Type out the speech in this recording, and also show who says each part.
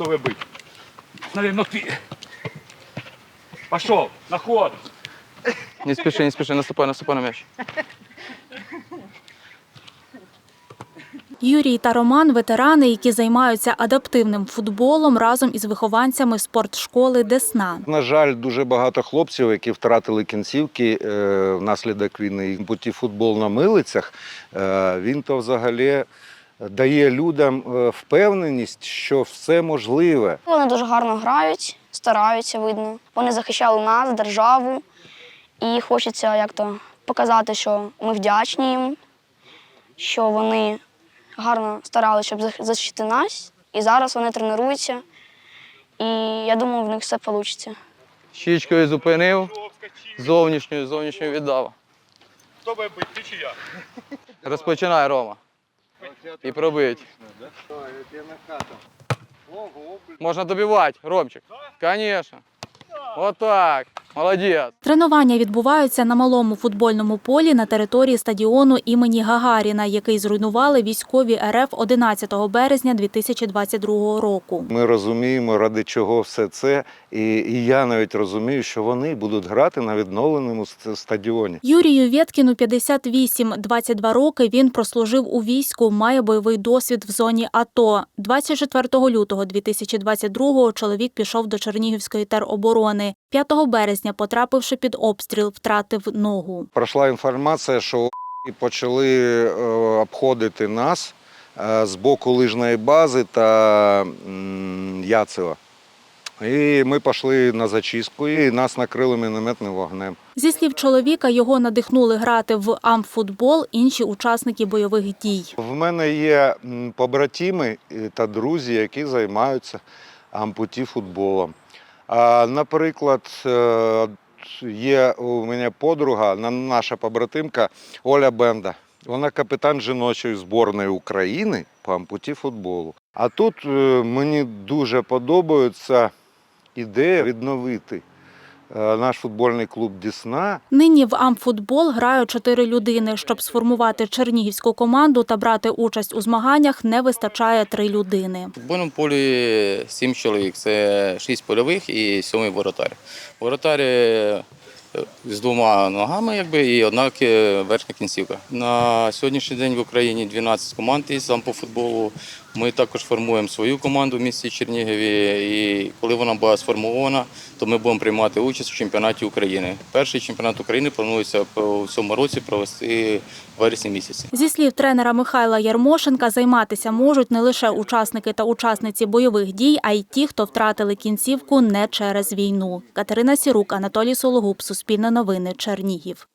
Speaker 1: готовы быть. Наверное, ты. Пошел, на ход.
Speaker 2: Не спіши, не спіши, наступай, наступай на м'яч.
Speaker 3: Юрій та Роман ветерани, які займаються адаптивним футболом разом із вихованцями спортшколи Десна.
Speaker 4: На жаль, дуже багато хлопців, які втратили кінцівки е, внаслідок війни. Путі футбол на милицях. Е, він то взагалі дає людям е, впевненість, що все можливе.
Speaker 5: Вони дуже гарно грають, стараються, видно. Вони захищали нас, державу, і хочеться як то показати, що ми вдячні їм, що вони гарно старалися, щоб зах- захистити нас. І зараз вони тренуються. І я думаю, в них все вийде.
Speaker 2: Щічкою зупинив, зовнішньою, зовнішньою віддав.
Speaker 1: Готовы быть, ты чья?
Speaker 2: Розпочинай, Рома. І пробити. Можна добивати, Ромчик. Звісно. Отак. Молодець.
Speaker 3: Тренування відбуваються на малому футбольному полі на території стадіону імені Гагаріна, який зруйнували військові РФ 11 березня 2022 року.
Speaker 4: Ми розуміємо, ради чого все це. І, і я навіть розумію, що вони будуть грати на відновленому ст- стадіоні.
Speaker 3: Юрію Вєткіну 58, 22 роки. Він прослужив у війську, має бойовий досвід в зоні АТО. 24 лютого 2022-го чоловік пішов до Чернігівської тероборони. 5 березня, потрапивши під обстріл, втратив ногу.
Speaker 4: Пройшла інформація, що почали е, обходити нас е, з боку лижної бази та Яцева. І ми пішли на зачистку, і нас накрили мінометним вогнем.
Speaker 3: Зі слів чоловіка, його надихнули грати в амфутбол інші учасники бойових дій.
Speaker 4: В мене є побратими е, та друзі, які займаються ампуті футболом. Наприклад, е, є у мене подруга, наша побратимка Оля Бенда. Вона капітан жіночої зборної України по ампуті футболу. А тут е, мені дуже подобається ідея відновити наш футбольний клуб Дісна
Speaker 3: Нині в амфутбол грають чотири людини. Щоб сформувати чернігівську команду та брати участь у змаганнях, не вистачає три людини.
Speaker 6: В футбольному полі сім чоловік. Це шість польових і сьомий воротар. Воротар е, з двома ногами, якби, і одна верхня кінцівка. На сьогоднішній день в Україні 12 команд із ампофутболу. Ми також формуємо свою команду в місті Чернігові. І коли вона буде сформована, то ми будемо приймати участь у чемпіонаті України. Перший чемпіонат України планується у цьому році провести в вересні місяці.
Speaker 3: Зі слів тренера Михайла Ярмошенка, займатися можуть не лише учасники та учасниці бойових дій, а й ті, хто втратили кінцівку не через війну. Катерина Сірук, Анатолій Сологуб, Суспільне новини, Чернігів.